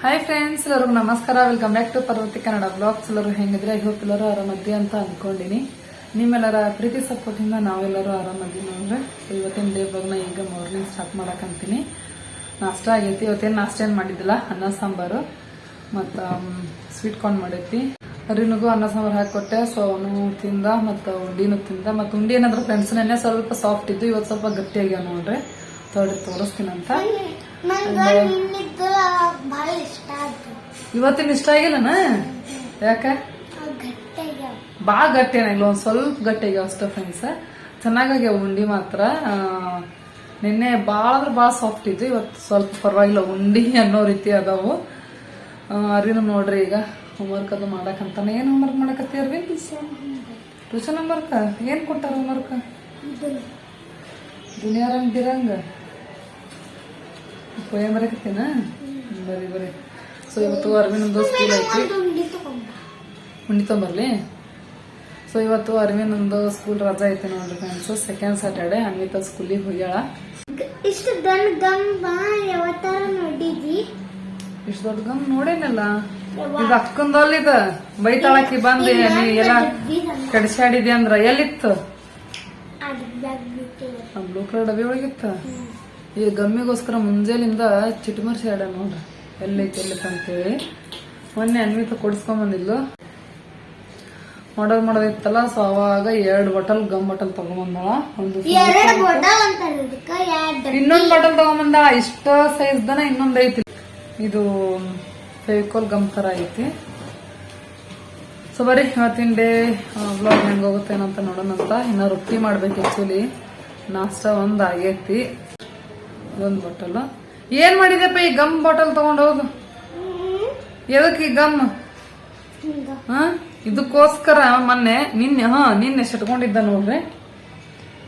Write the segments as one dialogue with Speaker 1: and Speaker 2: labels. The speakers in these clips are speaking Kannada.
Speaker 1: ಹಾಯ್ ಫ್ರೆಂಡ್ಸ್ ಎಲ್ಲರಿಗೂ ನಮಸ್ಕಾರ. Welcome back to Parvati Kannada vlogs ಎಲ್ಲರೂ ಹೆಂಗಿದ್ರೆ ಎಲ್ಲರೂ ಆರಾಮದ್ದಿ ಅಂತ ಅನ್ಕೊಂಡಿನಿ. ನಿಮ್ಮೆಲ್ಲರ ಪ್ರೀತಿ ಸಪೋರ್ಟಿಂದ ನಾವೆಲ್ಲರೂ ಆರಾಮದ್ದೀವಿ ಅಂದ್ರೆ ಇವತ್ತಿನ ಡೇ ಬ್ಲಾಗ್ನ ಈಗ ಮಾರ್ನಿಂಗ್ ಸ್ಟಾರ್ಟ್ ಮಾಡಕಂತೀನಿ. ನಾಷ್ಟ ಆಗೈತಿ. ಇವತ್ತೇನು ನಾಷ್ಟ ಏನು ಮಾಡಿದ್ದಿಲ್ಲ? ಅನ್ನ, ಸಾಂಬಾರು ಮತ್ತು ಸ್ವೀಟ್ ಕಾರ್ನ್ ಮಾಡೈತಿ ಅರಿನಗೂ, ಅನ್ನ, ಸಾಂಬಾರು ಕೊಟ್ಟೆ. ಸೊ ಅವನು ತಿಂದ ಮತ್ತು ಉಂಡಿನೂ ತಿಂದ. ಮತ್ತು ಉಂಡಿ ಏನಾದ್ರು ಫ್ರೆಂಡ್ಸ್ ನೆನ್ನೆ ಸ್ವಲ್ಪ ಸಾಫ್ಟ್ ಇದ್ದು ಇವತ್ತು ಸ್ವಲ್ಪ ಗಟ್ಟಿಯಾಗ್ಯಾವ ನೋಡ್ರಿ. ತೋಡಿ ತೋರಿಸ್ತೀನಂತ. ಇವತ್ತಿನ ಇಷ್ಟ ಆಗಿಲ್ಲನ? ಯಾಕೆ? ಭಾಳ ಗಟ್ಟಿ ಏನಾಗಿಲ್ಲ ಒಂದ್ ಸ್ವಲ್ಪ ಗಟ್ಟಿ ಆಗ್ಯಾವ ಅಷ್ಟೇ ಫ್ರೆಂಡ್ಸ್ ಚೆನ್ನಾಗಾಗ್ಯಾವ ಉಂಡಿ ಮಾತ್ರ. ನಿನ್ನೆ ಭಾಳ ಅಂದ್ರೆ ಭಾಳ ಸಾಫ್ಟ್ ಇದ್ದು ಇವತ್ತು ಸ್ವಲ್ಪ ಪರವಾಗಿಲ್ಲ ಉಂಡಿ ಅನ್ನೋ ರೀತಿ ಅದಾವು. ಅರಿನ ನೋಡ್ರಿ ಈಗ ಹೋಮ್ವರ್ಕ್ ಅದು ಮಾಡಕಂತಾನೆ. ಏನು ಹೋಮ್ವರ್ಕ್ ಮಾಡಕತ್ತೀರ್ರಿ ಟ್ಯೂಷನ್ ಹೋಮ್ವರ್ಕ ಏನ್ ಕೊಟ್ಟಾರ ಹೋಮ್ವರ್ಕ್ ದುನಿಯಾರಂಗ್ ಬಿರಂಗ ಪೋಯಂ ಬರಕತ್ತೇನ ಬರಿ ಬರಿ ಸೊ ಇವತ್ತು ಅರವಿಂದ ಸ್ಕೂಲ್ ಐತಿ
Speaker 2: ಉಂಡಿ
Speaker 1: ತೊಂಬರ್ಲಿ? ಸೊ ಇವತ್ತು ಅರವಿಂದೊಂದು ಸ್ಕೂಲ್ ರಜಾ ಐತೆ ನೋಡ್ರಿ ಫ್ರೆಂಡ್ಸ್ ಸೆಕೆಂಡ್ ಸ್ಯಾಟರ್ಡೆ ಅನ್ವಿತಾ ಸ್ಕೂಲಿಗೆ ಹೋಗ್ಯಾಳ.
Speaker 2: ಇಷ್ಟು ದೊಡ್ಡ ಗಮ್ ಯಾವತ್ತಾರ ನೋಡಿದಿ
Speaker 1: ಇಷ್ಟು ದೊಡ್ಡ ಗಮ್ ನೋಡೇನಲ್ಲ? ಇದು ಅಕ್ಕಂದಲ್ಲಿ ಇದ ಬೈತಾಳಕಿ ಬಂದು ನೀ ಎಲ್ಲ ಕಡಿಸಾಡಿದ್ಯಾ ಅಂದ್ರ ಎಲ್ಲಿತ್ತು? ಬ್ಲೂ ಕಲರ್ ಡಬ್ಬಿ ಒಳಗಿತ್ತ ಈ ಗಮ್ಮಿಗೋಸ್ಕರ ಮುಂಜಾನಿಂದ ಚಿಟ್ಮರ್ಸಿ ಆಡ ನೋಡ್ರಿ. ಎಲ್ಲೈತೆ ಎಲ್ಲೈತಿ ಅಂತೇಳಿ. ಮೊನ್ನೆ ಅನ್ವಿತ ಕೊಡಿಸ್ಕೊಂಬಂದಿದ್ಲು ಮಾಡೋದ್ ಮಾಡೋದಿತ್ತಲ್ಲ ಸೊ ಅವಾಗ ಎರಡು ಬಾಟಲ್ ಗಮ್ ಬಾಟಲ್ ತಗೊಂಬಂದಳ. ಒಂದು ಇನ್ನೊಂದ್ ಬಾಟಲ್ ತಗೊಂಬಂದ ಇಷ್ಟ ಸೈಜ್ ದನ ಇನ್ನೊಂದು ಐತಿ. ಇದು ಫೆವಿಕೋಲ್ ಗಮ್ ತರ ಐತಿ. ಸೊ ಬರಿ ಇವತ್ತಿನ ಡೇ ಬ್ಲಾಗ್ ಹೆಂಗ್ ಹೋಗುತ್ತೆ ಅಂತ ನೋಡೋಣ ಅಂತ ಇನ್ನ ರೊಟ್ಟಿ ಮಾಡ್ಬೇಕು ಆಕ್ಚುಲಿ ನಾಷ್ಟ ಒಂದ್ ಆಗೈತಿ. ಒಂದ್ ಬಾಟಲ್ ಏನ್ ಮಾಡಿದೆಪ್ಪ ಈ ಗಮ್ ಬಾಟಲ್ ಹೋಗು? ಎದಕ್ ಈ ಗಮ್ ಹಾ? ಇದಕ್ಕೋಸ್ಕರ ಮೊನ್ನೆ, ನಿನ್ನೆ, ಹ, ನಿನ್ನೆ ಸಟ್ಕೊಂಡಿದ್ದ ನೋಡ್ರಿ?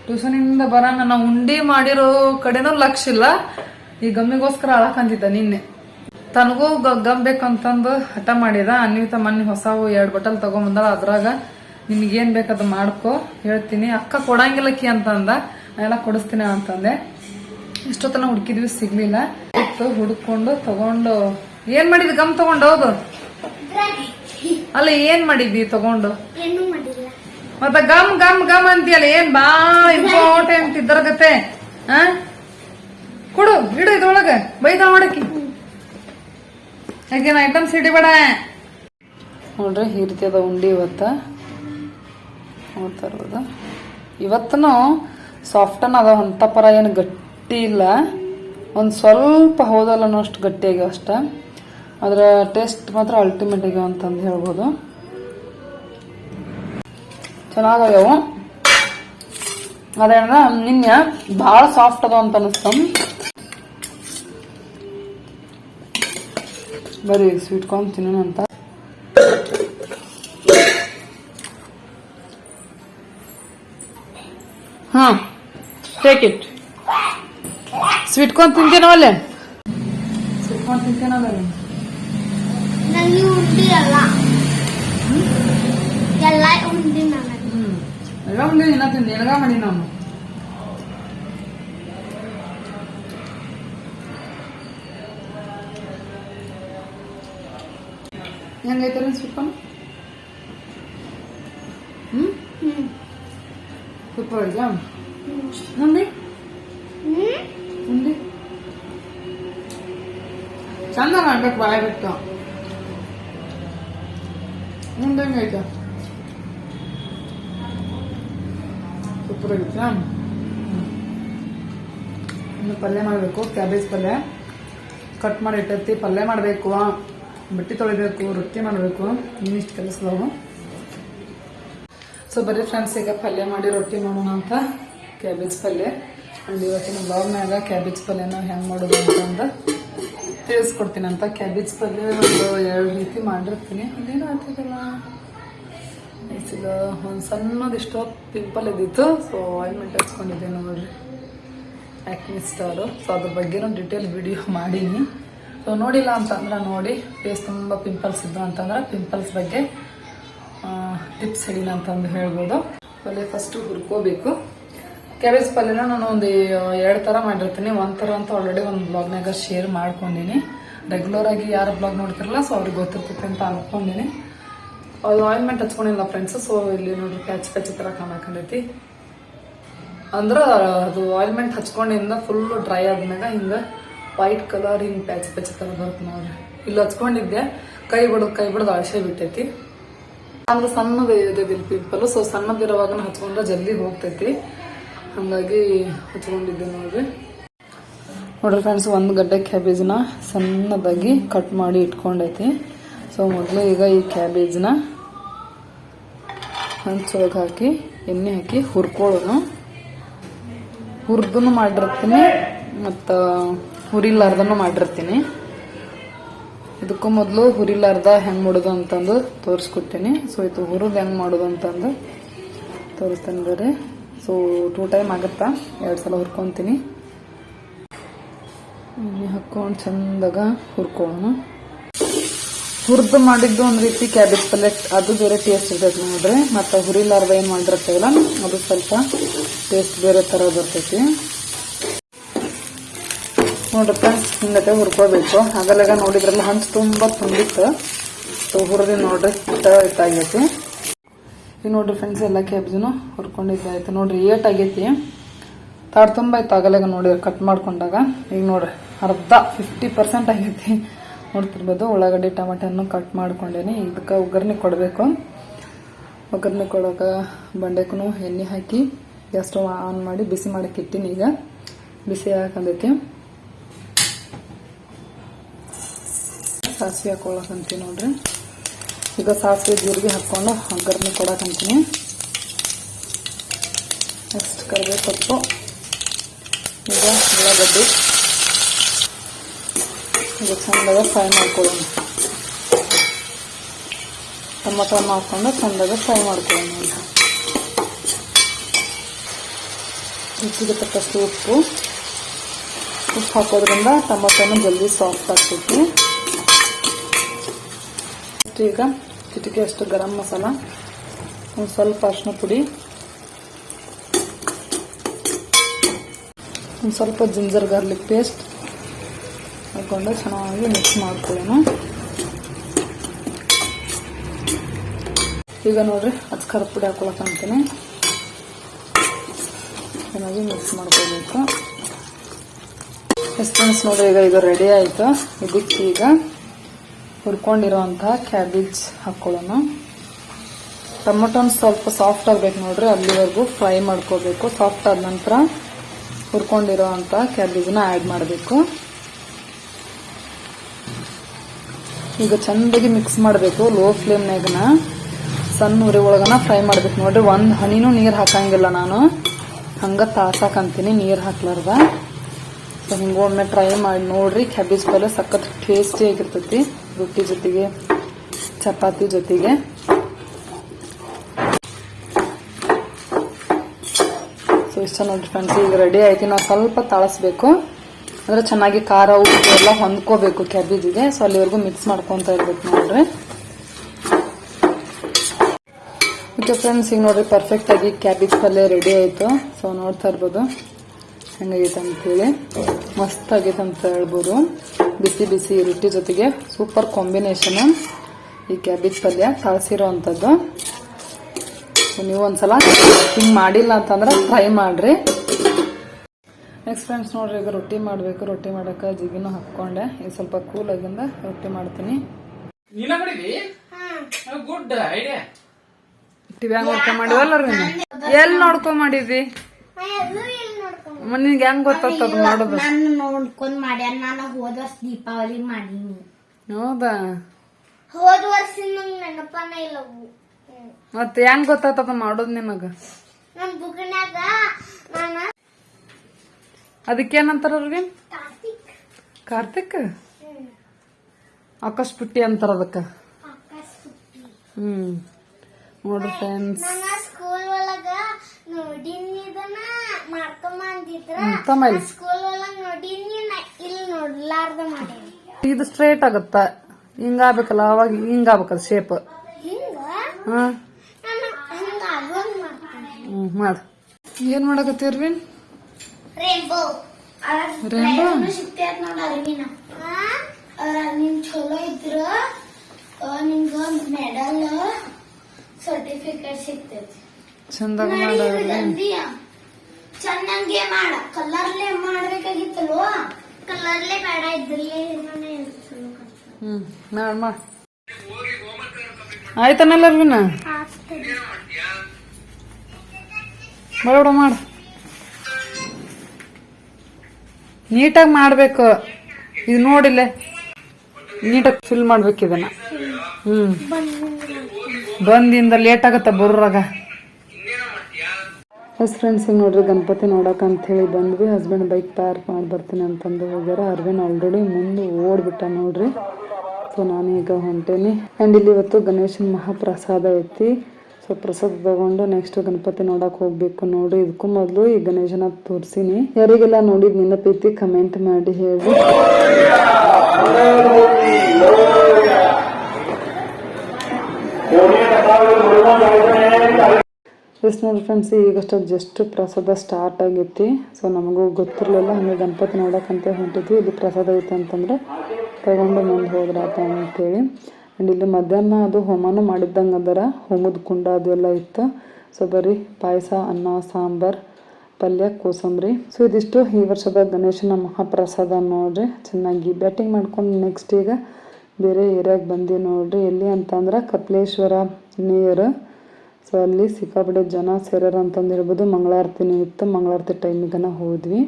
Speaker 1: ಟ್ಯೂಷನ್ ಇಂದ ಬರೋಣ ನಾ ಉಂಡಿ ಮಾಡಿರೋ ಕಡೆನೂ ಲಕ್ಷ ಇಲ್ಲ. ಈ ಗಮ್ಮಿಗೋಸ್ಕರ ಅಳಕಂತಿದ್ದ ನಿನ್ನೆ. ತನಗೂ ಗಮ್ ಬೇಕಂತಂದು ಹಠ ಮಾಡಿದ. ಅನ್ವಿತ ಮೊನ್ನೆ ಹೊಸವು ಎರಡು ಬಟಲ್ ತಗೊಂಬಂದಳ. ಅದ್ರಾಗ ನಿನ್ಗೇನ್ ಬೇಕದು ಮಾಡ್ಕೋ. ಹೇಳ್ತೀನಿ. ಅಕ್ಕ ಕೊಡಂಗಿಲ್ಲಕ್ಕಿ ಅಂತಂದ. ಎಲ್ಲ ಕೊಡಿಸ್ತೀನಿ ಅಂತಂದೆ. ಇಷ್ಟೊತ್ತನ ಹುಡುಕಿದ್ವಿ ಸಿಗ್ಲಿಲ್ಲ. ಇತ್ತು ಹುಡುಕೊಂಡು ತಗೊಂಡು ಏನ್ ಮಾಡಿದ್ ಗಮ್ ತಗೊಂಡು ಹೌದು ಅಲ್ಲ ಏನ್ ಮಾಡಿದ್ವಿ ತಗೊಂಡು? ಮತ್ತ ಗಮ್ ಗಮ್ ಗಮ್ ಅಂತೀಯಲ್ಲ ಏನ್ ಬಾಳ ಇಂಪಾರ್ಟೆಂಟ್ ಇದ್ದರ ಗತೆ. ಆ? ಕೊಡು ಇಡು ಇದ್ರೊಳಗ. ಬೈದ ಮಾಡಕಿ ಯಾಕೇನ್ ಐಟಮ್ಸ್ ಹಿಡಿಬೇಡ. ನೋಡ್ರಿ ಈ ರೀತಿ ಅದ ಉಂಡಿ ಇವತ್ತ. ನೋಡ್ತಾ ಇರ್ಬೋದು ಇವತ್ತನು ಸಾಫ್ಟನ್ ಅದ ಅಂತ ಪರ ಏನು ಗಟ್ಟಿ ಇಲ್ಲ. ಒಂದು ಸ್ವಲ್ಪ ಹೋದಲ್ಲ ಅನ್ನೋಷ್ಟು ಗಟ್ಟಿಯಾಗಿ ಅಷ್ಟ. ಅದರ ಟೇಸ್ಟ್ ಮಾತ್ರ ಅಲ್ಟಿಮೇಟ್ ಆಗ್ಯಾವ ಅಂತಂದು ಹೇಳ್ಬೋದು. ಚೆನ್ನಾಗ್ಯಾವು ಅದೇನ ನಿನ್ನೆ ಭಾಳ ಸಾಫ್ಟ್ ಅದ ಅಂತ ಅನಿಸ್ತ. ಬರೀ ಸ್ವೀಟ್ ಕಾರ್ನ್ ತಿನ್ನೋಣ ಅಂತ. ಹಾ ಟೇಕ್ ಇಟ್ ಸ್ವೀಟ್ ಕಾರ್ನ್ ತಿಂತೀನೋ ಅಲ್ಲೇ ಸ್ವೀಟ್ ಕಾರ್ನ್ ತಿಂತೀನಲ್ಲ
Speaker 2: ನಂಗೆ ಉಂಡಿ ಅಲ್ಲ ಎಲ್ಲ ಉಂಡಿ ನನಗೆ
Speaker 1: ಹ್ಮ್ ಎಲ್ಲ ಉಂಡಿ ಇನ್ನ ತಿಂದು ಎಲ್ಗ ಮಾಡಿ ನಾನು ಹೆಂಗೈತೆ ಸೂಪರ್ ಹ್ಮ್
Speaker 2: ಹ್ಮ್
Speaker 1: ಸೂಪರ್ ಆಯ್ತಾ ಉಂಡಿ
Speaker 2: ಹ್ಮ್
Speaker 1: ಉಂಡಿ ಚಂದ ಮಾಡ್ಬೇಕು ಬಾಯ್ ಬಿಟ್ಟು. ಉಂಡೆ ಹೆಂಗೈತೆ ಸೂಪರ್ ಆಗಿತ್ತ? ಇನ್ನು ಪಲ್ಯ ಮಾಡಬೇಕು, ಕ್ಯಾಬೇಜ್ ಪಲ್ಯ. ಕಟ್ ಮಾಡಿ ಇಟ್ಟತ್ತಿ, ಪಲ್ಯ ಮಾಡಬೇಕು. ಬಟ್ಟೆ ತೊಳಿಬೇಕು, ರೊಟ್ಟಿ ಮಾಡಬೇಕು. ಇನ್ನಿಷ್ಟು ಕೆಲಸದವು. ಸೊ ಬರೀ ಫ್ರೆಂಡ್ಸ್ ಈಗ ಪಲ್ಯ ಮಾಡಿ ರೊಟ್ಟಿ ಮಾಡೋಣ ಅಂತ. ಕ್ಯಾಬೇಜ್ ಪಲ್ಯ. ಅಂಡ್ ಇವತ್ತಿನ ಬ್ಲಾಗ್ನಾಗ ಕ್ಯಾಬೇಜ್ ಪಲ್ಯನ ಹೆಂಗೆ ಮಾಡೋದು ಅಂತಂದು ತಿಳಿಸ್ಕೊಡ್ತೀನಿ ಅಂತ ಕ್ಯಾಬೇಜ್ ಪಲ್ಯ ಒಂದು ಎರಡು ರೀತಿ ಮಾಡಿರ್ತೀನಿ. ಅದೇನು ಆಗ್ತದಲ್ಲ ಈಗ ಒಂದು ಸಣ್ಣದು ಇಷ್ಟೋ ಪಿಂಪಲ್ ಇದ್ದಿತ್ತು. ಸೊ ಆಯಿಂಟ್ಮೆಂಟ್ ಹಚ್ಕೊಂಡಿದ್ದೆ ನೋಡ್ರಿ. ಆ್ಯಕ್ನಿ ಸ್ಟಾರು ಸೊ ಅದ್ರ ಬಗ್ಗೆನೂ ಡಿಟೇಲ್ ವಿಡಿಯೋ ಮಾಡೀನಿ. ಸೊ ನೋಡಿಲ್ಲ ಅಂತಂದ್ರೆ ನೋಡಿ. ಫೇಸ್ ತುಂಬ ಪಿಂಪಲ್ಸ್ ಇದ್ದು ಅಂತಂದ್ರೆ ಪಿಂಪಲ್ಸ್ ಬಗ್ಗೆ ಟಿಪ್ಸ್ ಹೇಳಿಲ್ಲ ಅಂತಂದು ಹೇಳ್ಬೋದು. ಒಲೆ ಫಸ್ಟು ಹುರ್ಕೋಬೇಕು. ಕ್ಯಾಬೇಜ್ ಪಲ್ಯನ ನಾನು ಒಂದು ಎರಡು ಥರ ಮಾಡಿರ್ತೀನಿ. ಒಂದು ಥರ ಅಂತ ಆಲ್ರೆಡಿ ಒಂದು ಬ್ಲಾಗ್ನಾಗ ಶೇರ್ ಮಾಡ್ಕೊಂಡಿನಿ. ರೆಗ್ಯುಲರ್ ಆಗಿ ಯಾರು ಬ್ಲಾಗ್ ನೋಡ್ತಿರಲ್ಲ ಸೊ ಅವ್ರಿಗೆ ಗೊತ್ತಿರ್ತೈತೆ ಅಂತ ಅನ್ಕೊಂಡಿನಿ. ಅದು ಆಯಿಂಟ್ಮೆಂಟ್ ಹಚ್ಕೊಂಡಿಲ್ಲ ಫ್ರೆಂಡ್ಸ್ ಸೊ ಇಲ್ಲಿ ನೋಡ್ರಿ ಪ್ಯಾಚ್ ಪ್ಯಾಚ್ ಥರ ಕಾಣಕಂಡೈತಿ ಅಂದ್ರೆ ಅದು ಆಯಿಲ್ಮೆಂಟ್ ಹಚ್ಕೊಂಡಿಂದ ಫುಲ್ ಡ್ರೈ ಆದ್ಮ್ಯಾಗ ಹಿಂಗೆ ವೈಟ್ ಕಲರ್ ಹಿಂಗೆ ಪ್ಯಾಚ್ ಪ್ಯಾಚ್ ಥರ ಬರುತ್ತೆ ನೋಡ್ರಿ. ಇಲ್ಲಿ ಹಚ್ಕೊಂಡಿದ್ದೆ. ಕೈ ಬಿಡೋದು ಕೈ ಬಿಡೋದು ಅಳಸೆ ಬಿಟ್ಟೈತಿ. ಅಂದ್ರೆ ಸಣ್ಣದ ಇದೆ ಪಿಂಪಲ್ ಸೊ ಸಣ್ಣದಿರುವಾಗ ಹಚ್ಕೊಂಡ್ರೆ ಜಲ್ದಿ ಹೋಗ್ತೈತಿ. ಹಂಗಾಗಿ ಹಚ್ಕೊಂಡಿದ್ದೆ ನೋಡ್ರಿ. ನೋಡ್ರಿ ಫ್ರೆಂಡ್ಸ್ ಒಂದು ಗಡ್ಡೆ ಕ್ಯಾಬೇಜ್ನ ಸಣ್ಣದಾಗಿ ಕಟ್ ಮಾಡಿ ಇಟ್ಕೊಂಡೈತಿ. ಸೊ ಮೊದಲು ಈಗ ಈ ಕ್ಯಾಬೇಜ್ನ ಹಂಚೊಳಗೆ ಹಾಕಿ, ಎಣ್ಣೆ ಹಾಕಿ ಹುರ್ಕೊಳ್ಳೋದು. ಹುರಿದೂ ಮಾಡಿರ್ತೀನಿ ಮತ್ತು ಹುರಿಲಾರ್ದನು ಮಾಡಿರ್ತೀನಿ. ಇದಕ್ಕೂ ಮೊದಲು ಹುರಿಲಾರ್ದ ಹೆಂಗೆ ಮಾಡೋದು ಅಂತಂದು ತೋರಿಸ್ಕೊಡ್ತೀನಿ. ಸೊ ಇದು ಹುರಿದು ಹೆಂಗೆ ಮಾಡೋದು ಅಂತಂದು ತೋರಿಸ್ತೇನೆ ಬರ್ರಿ. ಸೊ ಟೂ ಟೈಮ್ ಆಗುತ್ತಾ? ಎರಡು ಸಲ ಹುರ್ಕೊತೀನಿ. ಹಾಕೊಂಡು ಚಂದಾಗ ಹುರ್ಕೊಳ್ಳೋಣ. ಹುರಿದು ಮಾಡಿದ್ದು ಒಂದು ರೀತಿ ಕ್ಯಾಬೇಜ್ ಪಲ್ಲೆಟ್ ಅದು ಬೇರೆ ಟೇಸ್ಟ್ ಇರ್ತೈತಿ ನೋಡ್ರಿ. ಮತ್ತು ಹುರಿಲಾರ್ದ ಏನು ಮಾಡಿರ್ತೇವಲ್ಲ ಅದು ಸ್ವಲ್ಪ ಟೇಸ್ಟ್ ಬೇರೆ ಥರ ಬರ್ತೈತಿ. ನೋಡ್ರಪ್ಪ ಹಿಂಗತೆ ಹುರ್ಕೋಬೇಕು. ಆಗಲಾಗ ನೋಡಿದ್ರಲ್ಲ, ಹಂಚು ತುಂಬ ತುಂಬಿತ್ತು. ಸೊ ಹುರಿದು ನೋಡ್ರಿ ಇಟ್ಟಾಗೈತಿ ಈಗ ನೋಡ್ರಿ ಫ್ರೆಂಡ್ಸ್ ಎಲ್ಲ ಕ್ಯಾಬ್ಜನು ಹುರ್ಕೊಂಡಿದ್ದಾಯ್ತು ನೋಡ್ರಿ, ಏಟ್ ಆಗೈತಿ. ತಾಡ್ ತುಂಬ ಆಯ್ತು ಆಗಲಾಗ ನೋಡಿ ಕಟ್ ಮಾಡ್ಕೊಂಡಾಗ. ಈಗ ನೋಡ್ರಿ, ಅರ್ಧ ಫಿಫ್ಟಿ ಪರ್ಸೆಂಟ್ ಆಗೈತಿ. ನೋಡ್ತಿರ್ಬೋದು, ಉಳ್ಳಾಗಡ್ಡಿ ಟಮಾಟೆಯನ್ನು ಕಟ್ ಮಾಡ್ಕೊಂಡೇನಿ. ಇದಕ್ಕೆ ಒಗ್ಗರಣೆ ಕೊಡಬೇಕು. ಒಗ್ಗರಣೆ ಕೊಡೋಕೆ ಬಂಡೆಕ್ಕೂ ಎಣ್ಣೆ ಹಾಕಿ ಗ್ಯಾಸ್ ಸ್ಟವ್ ಆನ್ ಮಾಡಿ ಬಿಸಿ ಮಾಡಕ್ಕೆ ಇಟ್ಟಿನಿ ಈಗ. ಬಿಸಿ ಹಾಕಂದೈತಿ. ಸಾಸಿವೆ ಹಾಕೊಳ್ಳೋಕಂತೀವಿ ನೋಡ್ರಿ. ಈಗ ಸಾಸಿವೆ ಜೀರಿಗೆ ಹಾಕ್ಕೊಂಡು ಒಗ್ಗರಣೆ ಕೊಡಕಂತೀನಿ ನೆಕ್ಸ್ಟ್ ಕರಿಬೇವು ಸೊಪ್ಪು ಈಗ ಉಳ್ಳಾಗಡ್ಡಿ. ಈಗ ಚಂದಾಗ ಫ್ರೈ ಮಾಡ್ಕೊಳ್ಳೋಣ. ಟೊಮೊಟೊನ ಹಾಕ್ಕೊಂಡು ಚಂದಾಗ ಫ್ರೈ ಮಾಡ್ಕೊಳ್ಳೋಣ ಅಂತ. ರುಚಿಗೆ ತಕ್ಕಷ್ಟು ಉಪ್ಪು. ಉಪ್ಪು ಹಾಕೋದ್ರಿಂದ ಟೊಮೊಟೊನ ಜಲ್ದಿ ಸಾಫ್ಟ್ ಆಗ್ತೈತಿ. ಈಗ ಚಿಟಿಕೆ ಅಷ್ಟು ಗರಂ ಮಸಾಲ, ಒಂದು ಸ್ವಲ್ಪ ಅರಿಶಿನ ಪುಡಿ, ಒಂದು ಸ್ವಲ್ಪ ಜಿಂಜರ್ ಗಾರ್ಲಿಕ್ ಪೇಸ್ಟ್ ಹಾಕೊಂಡು ಚೆನ್ನಾಗಿ ಮಿಕ್ಸ್ ಮಾಡ್ಕೊಳ್ಳೋಣ. ಈಗ ನೋಡ್ರಿ, ಅದು ಖಾರ ಪುಡಿ ಹಾಕೊಳಕ್ ಅಂತೀನಿ. ಚೆನ್ನಾಗಿ ಮಿಕ್ಸ್ ಮಾಡ್ಕೋಬೇಕು. ಎಷ್ಟು ಫ್ರೆಂಡ್ಸ್ ನೋಡ್ರಿ, ಈಗ ಇದು ರೆಡಿ ಆಯಿತು. ಇದಕ್ಕೆ ಈಗ. ಹುರ್ಕೊಂಡಿರೋಂತಹ ಕ್ಯಾಬೇಜ್ ಹಾಕ್ಕೊಳ್ಳೋಣ ಟೊಮೊಟೊನ ಸ್ವಲ್ಪ ಸಾಫ್ಟ್ ಆಗ್ಬೇಕು ನೋಡ್ರಿ, ಅಲ್ಲಿವರೆಗೂ ಫ್ರೈ ಮಾಡ್ಕೋಬೇಕು. ಸಾಫ್ಟ್ ಆದ ನಂತರ ಹುರ್ಕೊಂಡಿರೋ ಅಂತ ಕ್ಯಾಬೇಜ್ನ ಆ್ಯಡ್ ಮಾಡಬೇಕು. ಈಗ ಚೆಂದಾಗಿ ಮಿಕ್ಸ್ ಮಾಡಬೇಕು ಲೋ ಫ್ಲೇಮ್ನಾಗನ ಸಣ್ಣ ಉರಿ ಒಳಗನ ಫ್ರೈ ಮಾಡಬೇಕು ನೋಡ್ರಿ. ಒಂದು ಹನಿನೂ ನೀರು ಹಾಕಂಗಿಲ್ಲ ನಾನು. ಹಂಗೆ ತಾಸಾಕಂತೀನಿ ನೀರು ಹಾಕ್ಲಾರ್ದ. ಸೊ, ಹಿಂಗೆ ಒಮ್ಮೆ ಟ್ರೈ ಮಾಡಿ ನೋಡ್ರಿ ಕ್ಯಾಬೇಜ್ ಪಲ್ಯ ಸಖತ್ ಟೇಸ್ಟಿ ಆಗಿರ್ತೈತಿ. ರೊಟ್ಟಿ ಜೊತೆಗೆ, ಚಪಾತಿ ಜೊತೆಗೆ. ಸೊ ಇಷ್ಟ ನೋಡ್ರಿ ಫ್ರೆಂಡ್ಸ್ ಈಗ ರೆಡಿ ಆಯ್ತು. ನಾವು ಸ್ವಲ್ಪ ತಾಳಿಸ್ಬೇಕು. ಅಂದ್ರೆ ಚೆನ್ನಾಗಿ ಖಾರ, ಉಪ್ಪು ಎಲ್ಲ ಹೊಂದ್ಕೋಬೇಕು ಕ್ಯಾಬೇಜಿಗೆ ಸೊ ಅಲ್ಲಿವರೆಗೂ ಮಿಕ್ಸ್ ಮಾಡ್ಕೊತಾ ಇರ್ಬೇಕು ನೋಡ್ರಿ. ಓಕೆ ಫ್ರೆಂಡ್ಸ್ ಈಗ ನೋಡ್ರಿ ಪರ್ಫೆಕ್ಟ್ ಆಗಿ ಕ್ಯಾಬೇಜ್ ಪಲ್ಯ ರೆಡಿ ಆಯ್ತು. ಸೊ ನೋಡ್ತಾ ಇರ್ಬೋದು. ಹೆಂಗಾಗೈತೆ ಅಂತೇಳಿ. ಮಸ್ತ್ ಆಗೈತೆ ಅಂತ ಹೇಳ್ಬೋದು. ಬಿಸಿ ಬಿಸಿ ರೊಟ್ಟಿ ಜೊತೆಗೆ ಸೂಪರ್ ಕಾಂಬಿನೇಷನ್ ಈ ಕ್ಯಾಬೇಜ್ ಪಲ್ಯ ಕಳಿಸಿರೋ ಅಂಥದ್ದು ಸೊ ನೀವು ಒಂದ್ಸಲ ಹಿಂಗೆ ಮಾಡಿಲ್ಲ ಅಂತಂದ್ರೆ ಟ್ರೈ ಮಾಡಿರಿ. ನೆಕ್ಸ್ಟ್ ಫ್ರೆಂಡ್ಸ್ ನೋಡ್ರಿ ಈಗ ರೊಟ್ಟಿ ಮಾಡಬೇಕು. ರೊಟ್ಟಿ ಮಾಡಕ್ಕೆ ಜಿಗಿನೂ ಹಾಕ್ಕೊಂಡೆ. ಈಗ ಸ್ವಲ್ಪ ಕೂಲ್ ಆಗಿಂದ ರೊಟ್ಟಿ ಮಾಡ್ತೀನಿ. ಟಿವ್ಯಾಗ ನೋಡ್ಕೊಂಡ್ ಮಾಡಿವಲ್ಲ ಎಲ್ಲಿ ನೋಡ್ಕೊಂಡ್ ಮಾಡಿದಿ? ನಿನ್ಗೆ ಹೆಂಗ್ ಗೊತ್ತಾಗ್ತದ ಮಾಡೋದು
Speaker 2: ನಾನು ನೋಡ್ಕೊಂಡ್ ಮಾಡ್ಯಾನ ನಾನು ಹೋದ ವರ್ಷ ದೀಪಾವಳಿ ಮಾಡೀನಿ.
Speaker 1: ಹೌದಾ?
Speaker 2: ಹೋದ ವರ್ಷ ನಂಗೆ ನೆನಪನ ಇಲ್ಲ ಅವು. ಹ್ಮ್.
Speaker 1: ಮತ್ತೆ ಹೆಂಗ್ ಗೊತ್ತಾಗ್ತದ ಮಾಡೋದು ನಿನಗ?
Speaker 2: ನನ್ ಬುಕ್ನ್ಯಾಗ ನಾನು
Speaker 1: ಅದಕ್ಕೇನಂತಾರ ಅವ್ರಿಗೆ
Speaker 2: ಕಾರ್ತಿಕ್.
Speaker 1: ಆಕಾಶ್ ಪುಟ್ಟಿ ಅಂತಾರ ಅದಕ್ಕ. ಹ್ಮ್. ನೋಡ್ರಿ ಫ್ರೆಂಡ್ಸ್
Speaker 2: ನನ್ನ ಸ್ಕೂಲ್ ಒಳಗ ನೋಡಿನಿ
Speaker 1: ಇದು ಸ್ಟ್ರೇಟ್ ಆಗತ್ತ. ಹಿಂಗಾಗ್ಬೇಕಲ್ಲ ಅವಾಗ ಹಿಂಗಾಗ್ಬೇಕಲ್ಲ ಶೇಪ್ ಹ್ಮ್ ಮಾಡ್. ಏನ್
Speaker 2: ಮಾಡಕತ್ತೀರ್ವಿನ್ ರೇಂಬೋ ಚಲೋ ಇದ್ರ ಮೆಡಲ್ ಸರ್ಟಿಫಿಕೇಟ್ ಸಿಗ್ತೈತಿ.
Speaker 1: ಚಂದಾಗ
Speaker 2: ನಡಿ,
Speaker 1: ಮಾಡೋದು
Speaker 2: ಇದು ಜಲ್ದಿಯ. ಚೆನ್ನಾಗೆ ಮಾಡ. ಕಲರ್ಲೆ ಮಾಡಬೇಕಾಗಿತ್ತಲ್ವ? ಕಲರ್ಲೆ ಬೇಡ ಇದ್ರಲ್ಲೇ.
Speaker 1: ಹ್ಮ್ ಮಾಡ್ ಮಾಡ್. ಆಯ್ತಾನಲ್ಲ ಅರ್ವಿನ
Speaker 2: ಆಗ್ತದೆ.
Speaker 1: ಬಡ ಮಾಡು. ನೀಟಾಗಿ ಮಾಡ್ಬೇಕು. ಇದು ನೋಡಿಲ್ಲ. ನೀಟಾಗಿ ಫಿಲ್ ಮಾಡ್ಬೇಕು ಇದನ್ನ. ಹ್ಮ್. ಬಂದಿಂದ ಲೇಟ್ ಆಗತ್ತ ಬರೋರಾಗ. ಎಸ್ ಫ್ರೆಂಡ್ಸ್ ನೋಡ್ರಿ, ಗಣಪತಿ ನೋಡೋಕೆ ಅಂತ ಹೇಳಿ ಬಂದ್ವಿ. ಹಸ್ಬೆಂಡ್ ಬೈಕ್ ಪಾರ್ಕ್ ಮಾಡಿ ಬರ್ತೀನಿ ಅಂತಂದು ಹೋಗ್ಯಾರ. ಅರ್ವಿನ್ ಆಲ್ರೆಡಿ ಮುಂದೆ ಓಡ್ಬಿಟ್ಟ ನೋಡ್ರಿ. ಸೊ ನಾನು ಈಗ ಹೊಂಟೇನಿ. ಆ್ಯಂಡ್ ಇಲ್ಲಿ ಇವತ್ತು ಗಣೇಶನ ಮಹಾಪ್ರಸಾದ ಐತಿ. ಸೊ ಪ್ರಸಾದ ತಗೊಂಡು ನೆಕ್ಸ್ಟ್ ಗಣಪತಿ ನೋಡೋಕೆ ಹೋಗ್ಬೇಕು ನೋಡ್ರಿ. ಇದಕ್ಕೂ ಮೊದಲು ಈ ಗಣೇಶನ ತೋರಿಸಿನಿ. ಯಾರಿಗೆಲ್ಲ ನೋಡಿದ್ ನೆನಪೈತಿ ಕಮೆಂಟ್ ಮಾಡಿ ಹೇಳಿ ಎಸ್ ನೋಡಿ ಫ್ರೆಂಡ್ಸ್ ಈಗಷ್ಟೇ ಜಸ್ಟ್ ಪ್ರಸಾದ ಸ್ಟಾರ್ಟ್ ಆಗೈತಿ. ಸೊ ನಮಗೂ ಗೊತ್ತಿರಲಿಲ್ಲ, ಹಂಗೆ ಗಣಪತಿ ನೋಡೋಕ್ಕಂತ ಹೊಂಟಿದ್ವಿ. ಇಲ್ಲಿ ಪ್ರಸಾದ ಐತೆ ಅಂತಂದ್ರೆ ತಗೊಂಡು ಮುಂದೆ ಹೋದ್ರಾತ ಅಂತೇಳಿ. ಆ್ಯಂಡ್ ಇಲ್ಲಿ ಮಧ್ಯಾಹ್ನ ಅದು ಹೋಮನೂ ಮಾಡಿದ್ದಂಗೆ ಅದರ. ಹೋಮದ ಕುಂಡ ಅದು ಎಲ್ಲ ಇತ್ತು. ಸೊ ಬರೀ ಪಾಯಸ, ಅನ್ನ, ಸಾಂಬಾರ್, ಪಲ್ಯ, ಕೋಸಂಬರಿ. ಸೊ ಇದಿಷ್ಟು ಈ ವರ್ಷದ ಗಣೇಶನ ಮಹಾಪ್ರಸಾದ ನೋಡ್ರಿ. ಚೆನ್ನಾಗಿ ಬ್ಯಾಟಿಂಗ್ ಮಾಡ್ಕೊಂಡು ನೆಕ್ಸ್ಟ್ ಈಗ ಬೇರೆ ಏರಿಯಾಗೆ ಬಂದೀವಿ ನೋಡ್ರಿ. ಎಲ್ಲಿ ಅಂತಂದ್ರೆ ಕಪಿಲೇಶ್ವರ ನಿಯರ್ ಸೊ ಅಲ್ಲಿ ಸಿಕ್ಕಾಪಟ್ಟೆ ಜನ ಸೇರ್ಯಾರ ಅಂತಂದು ಹೇಳ್ಬೋದು ಮಂಗಳಾರತಿನೂ ಇತ್ತು ಮಂಗಳಾರತಿ ಟೈಮಿಗನ ಹೋದ್ವಿ.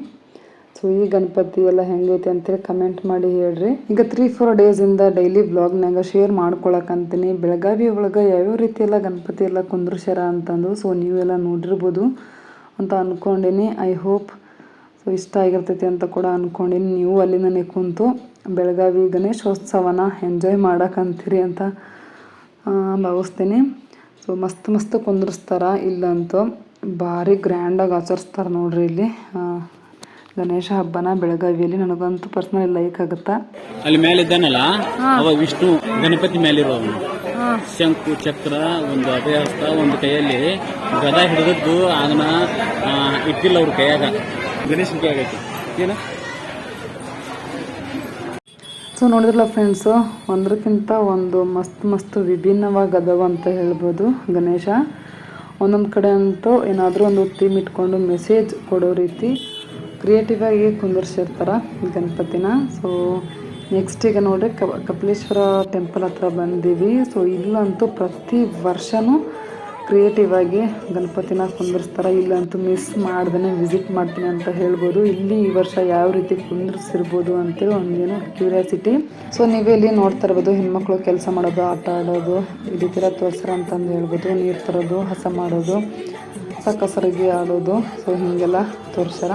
Speaker 1: ಸೊ ಈ ಗಣಪತಿ ಎಲ್ಲ ಹೆಂಗೈತಿ ಅಂತೇಳಿ ಕಮೆಂಟ್ ಮಾಡಿ ಹೇಳ್ರಿ. ಈಗ ತ್ರೀ ಫೋರ್ ಡೇಸಿಂದ ಡೈಲಿ ಬ್ಲಾಗ್ನಾಗ ಶೇರ್ ಮಾಡ್ಕೊಳಕಂತೀನಿ ಬೆಳಗಾವಿ ಒಳಗೆ ಯಾವ್ಯಾವ ರೀತಿ ಎಲ್ಲ ಗಣಪತಿ ಎಲ್ಲ ಕುಂದ್ರಸ್ಯಾರ ಅಂತಂದು ಸೊ ನೀವೆಲ್ಲ ನೋಡಿರ್ಬೋದು ಅಂತ ಅಂದ್ಕೊಂಡೀನಿ ಐ ಹೋಪ್ ಸೊ ಇಷ್ಟ ಆಗಿರ್ತೈತಿ ಅಂತ ಕೂಡ ಅಂದ್ಕೊಂಡೀನಿ ನೀವು ಅಲ್ಲಿ ನನಗೆ ಕುಂತು ಬೆಳಗಾವಿ ಗಣೇಶೋತ್ಸವನ ಎಂಜಾಯ್ ಮಾಡಕ್ಕಂತೀರಿ ಅಂತ ಭಾವಿಸ್ತೀನಿ. ಸೊ ಮಸ್ತ್ ಮಸ್ತ್ ಕುಂದ್ರಸ್ತಾರ. ಇಲ್ಲಂತೂ ಭಾರಿ ಗ್ರ್ಯಾಂಡಾಗಿ ಆಚರಿಸ್ತಾರೆ ನೋಡ್ರಿ ಇಲ್ಲಿ. ಗಣೇಶ ಹಬ್ಬನ ಬೆಳಗಾವಿಯಲ್ಲಿ. ನನಗಂತೂ ಪರ್ಸನಲ್ ಲೈಕ್ ಆಗುತ್ತಾ?
Speaker 3: ಅಲ್ಲಿ ಮೇಲೆ ಇದ್ದಾನಲ್ಲ? ಅವಾಗ ವಿಷ್ಣು ಗಣಪತಿ ಮೇಲಿರೋ ಶಂಕು ಚಕ್ರ ಒಂದು ಅಭಯಹಸ್ತ ಒಂದು ಕೈಯಲ್ಲಿ ಗದ ಹಿಡಿದದ್ದು ಅದನ್ನ ಇಟ್ಟಿಲ್ಲ ಅವ್ರ ಕೈಯಾಗ. ಗಣೇಶನ ಕೈಯಾಗ ಐತಿ ಏನ?
Speaker 1: ಸೊ ನೋಡಿದ್ರಲ್ಲ ಫ್ರೆಂಡ್ಸು ಒಂದಕ್ಕಿಂತ ಒಂದು ಮಸ್ತ್ ಮಸ್ತ್ ವಿಭಿನ್ನವಾಗಿ ಅದಾವ ಅಂತ ಹೇಳ್ಬೋದು ಗಣೇಶ. ಒಂದೊಂದು ಕಡೆ ಅಂತೂ ಏನಾದರೂ ಒಂದು ಥೀಮ್ ಇಟ್ಕೊಂಡು ಮೆಸೇಜ್ ಕೊಡೋ ರೀತಿ ಕ್ರಿಯೇಟಿವ್ ಆಗಿ ಕುಂದರ್ಸಿರ್ತಾರೆ ಗಣಪತಿನ. ಸೊ ನೆಕ್ಸ್ಟ್ ಈಗ ನೋಡ್ರಿ ಕಪ ಕಪಿಲೇಶ್ವರ ಟೆಂಪಲ್ ಹತ್ರ ಬಂದೀವಿ. ಸೊ ಇಲ್ಲಂತೂ ಪ್ರತಿ ವರ್ಷವೂ ಕ್ರಿಯೇಟಿವ್ ಆಗಿ ಗಣಪತಿನ ಕುಂದಿರ್ಸ್ತಾರೆ ಇಲ್ಲಂತೂ ಮಿಸ್ ಮಾಡ್ದೇ ವಿಸಿಟ್ ಮಾಡ್ತೀನಿ ಅಂತ ಹೇಳ್ಬೋದು. ಇಲ್ಲಿ ಈ ವರ್ಷ ಯಾವ ರೀತಿ ಕುಂದಿರ್ಸಿರ್ಬೋದು ಅಂತೇಳಿ ಒಂದೇನು ಕ್ಯೂರಿಯಾಸಿಟಿ ಸೊ ನೀವೇ ಇಲ್ಲಿ ನೋಡ್ತಾ ಇರ್ಬೋದು, ಹೆಣ್ಮಕ್ಳು ಕೆಲಸ ಮಾಡೋದು, ಆಟ ಆಡೋದು, ಇದು ಥರ ಎಲ್ಲ ತೋರ್ಸ್ಯಾರ ಅಂತಂದು ಹೇಳ್ಬೋದು. ನೀರು ತರೋದು, ಹಸ ಮಾಡೋದು, ಹೊಸ ಕಸರಿಗೆ ಆಡೋದು. ಸೊ ಹೀಗೆಲ್ಲ ತೋರ್ಸ್ಯಾರ.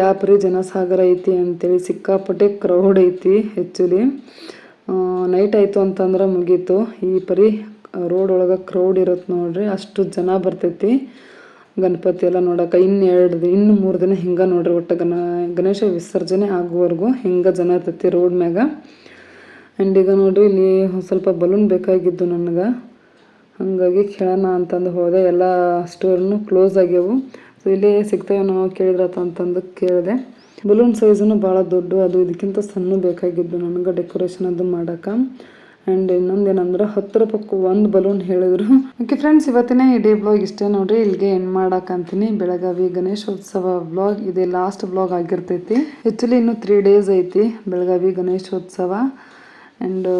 Speaker 1: ಯಾವ ಪರಿ ಜನಸಾಗರ ಐತಿ ಅಂತೇಳಿ ಸಿಕ್ಕಾಪಟ್ಟೆ ಕ್ರೌಡ್ ಐತಿ ಆ್ಯಕ್ಚುಲಿ ನೈಟ್ ಆಯಿತು ಅಂತಂದ್ರೆ ಮುಗೀತು. ಈ ಪರಿ ರೋಡ್ ಒಳಗೆ ಕ್ರೌಡ್ ಇರುತ್ತೆ ನೋಡ್ರಿ, ಅಷ್ಟು ಜನ ಬರ್ತೈತಿ. ಗಣಪತಿ ಎಲ್ಲ ನೋಡೋಕೆ ಇನ್ನು ಎರಡು ದಿನ ಇನ್ನು ಮೂರು ದಿನ ಹಿಂಗೆ ನೋಡ್ರಿ ಒಟ್ಟು ಗಣ, ಗಣೇಶ ವಿಸರ್ಜನೆ ಆಗುವವರೆಗೂ ಹಿಂಗೆ ಜನ ಇರ್ತೈತಿ ರೋಡ್ ಮ್ಯಾಗ. ಆ್ಯಂಡ್ ಈಗ ನೋಡ್ರಿ ಇಲ್ಲಿ ಸ್ವಲ್ಪ ಬಲೂನ್ ಬೇಕಾಗಿದ್ದು ನನಗೆ. ಹಾಗಾಗಿ ಕೇಳೋಣ ಅಂತಂದು ಹೋದೆ. ಎಲ್ಲ ಸ್ಟೋರ್ನು ಕ್ಲೋಸ್ ಆಗ್ಯಾವು. ಸೊ ಇಲ್ಲಿ ಸಿಗ್ತಾವೇನೋ ಕೇಳಿದ್ರತ ಅಂತಂದು ಕೇಳಿದೆ. ಬಲೂನ್ ಸೈಜನ್ನು ಭಾಳ ದೊಡ್ಡ, ಅದು ಇದಕ್ಕಿಂತ ಸಣ್ಣ ಬೇಕಾಗಿದ್ದು ನನಗೆ ಡೆಕೋರೇಷನ್ ಅದು ಮಾಡೋಕೆ ಆ್ಯಂಡ್ ಇನ್ನೊಂದೇನಂದ್ರೆ ಹತ್ತು ರೂಪಾಯಿ ಒಂದು ಬಲೂನ್ ಹೇಳಿದ್ರು. ಓಕೆ ಫ್ರೆಂಡ್ಸ್ ಇವತ್ತಿನ ಇಡೀ ಬ್ಲಾಗ್ ಇಷ್ಟೇ ನೋಡ್ರಿ, ಇಲ್ಲಿಗೆ ಎಂಡ್ ಮಾಡಕ್ಕಂತೀನಿ ಬೆಳಗಾವಿ ಗಣೇಶೋತ್ಸವ ಬ್ಲಾಗ್ ಇದೆ ಲಾಸ್ಟ್ ಬ್ಲಾಗ್ ಆಗಿರ್ತೈತಿ. ಆ್ಯಕ್ಚುಲಿ ಇನ್ನು ತ್ರೀ ಡೇಸ್ ಐತಿ ಬೆಳಗಾವಿ ಗಣೇಶೋತ್ಸವ. ಆ್ಯಂಡ್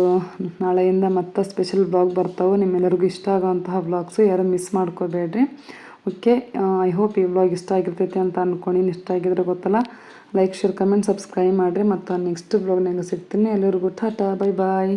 Speaker 1: ನಾಳೆಯಿಂದ ಮತ್ತೆ ಸ್ಪೆಷಲ್ ಬ್ಲಾಗ್ ಬರ್ತಾವೆ. ನಿಮ್ಮೆಲ್ಲರಿಗೂ ಇಷ್ಟ ಆಗೋವಂತಹ ಬ್ಲಾಗ್ಸು ಯಾರು ಮಿಸ್ ಮಾಡ್ಕೋಬೇಡ್ರಿ. ಓಕೆ ಐ ಹೋಪ್ ಈ ಬ್ಲಾಗ್ ಇಷ್ಟ ಆಗಿರ್ತೈತಿ ಅಂತ ಅಂದ್ಕೊಂಡಿನಿ ಇಷ್ಟ ಆಗಿದ್ರೆ ಗೊತ್ತಲ್ಲ ಲೈಕ್ ಶೇರ್ ಕಮೆಂಟ್ ಸಬ್ಸ್ಕ್ರೈಬ್ ಮಾಡಿರಿ. ಮತ್ತು ನೆಕ್ಸ್ಟ್ ಬ್ಲಾಗ್ನಾಗ ಸಿಗ್ತೀನಿ. ಎಲ್ಲರಿಗೂ ಟಾಟಾ ಬೈ ಬಾಯ್